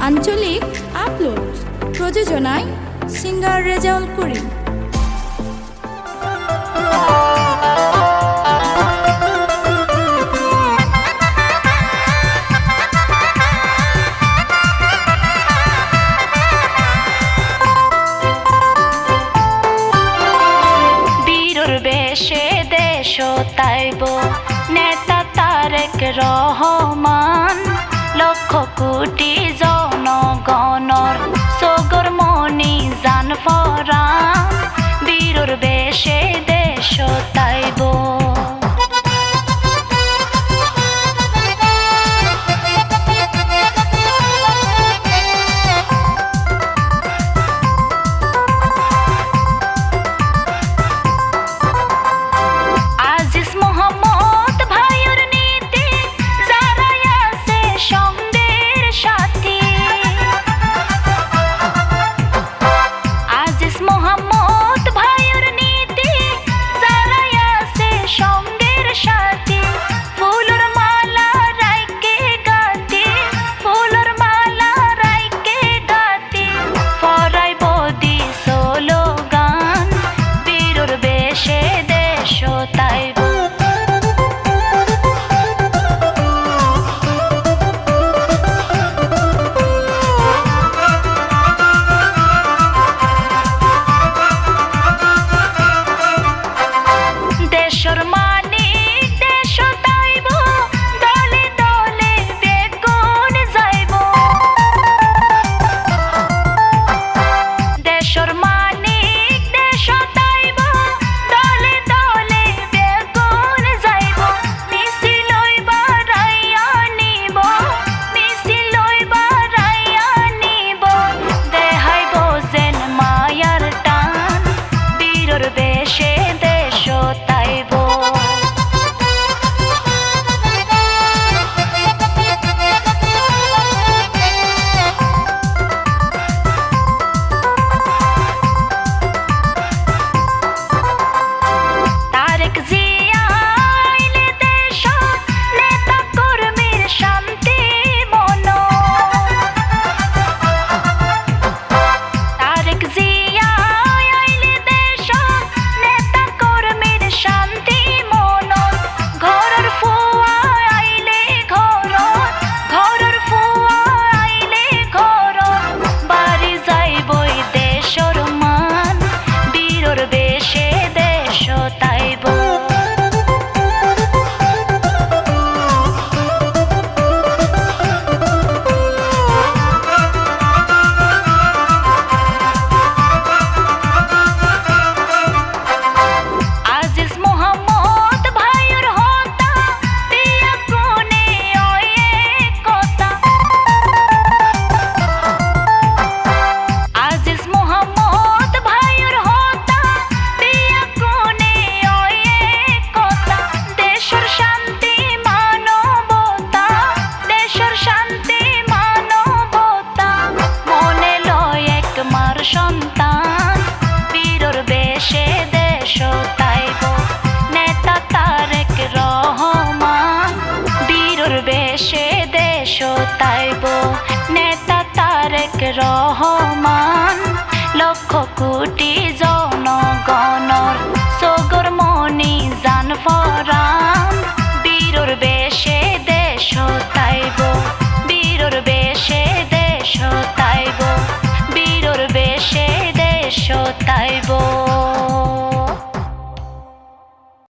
আঞ্চলিক আপলোড প্রযোজনায় সিঙ্গার রেজাউল করি বেশে দেশ তাইব নেতা তারেক রহ lado. রহমান লক্ষ কোটি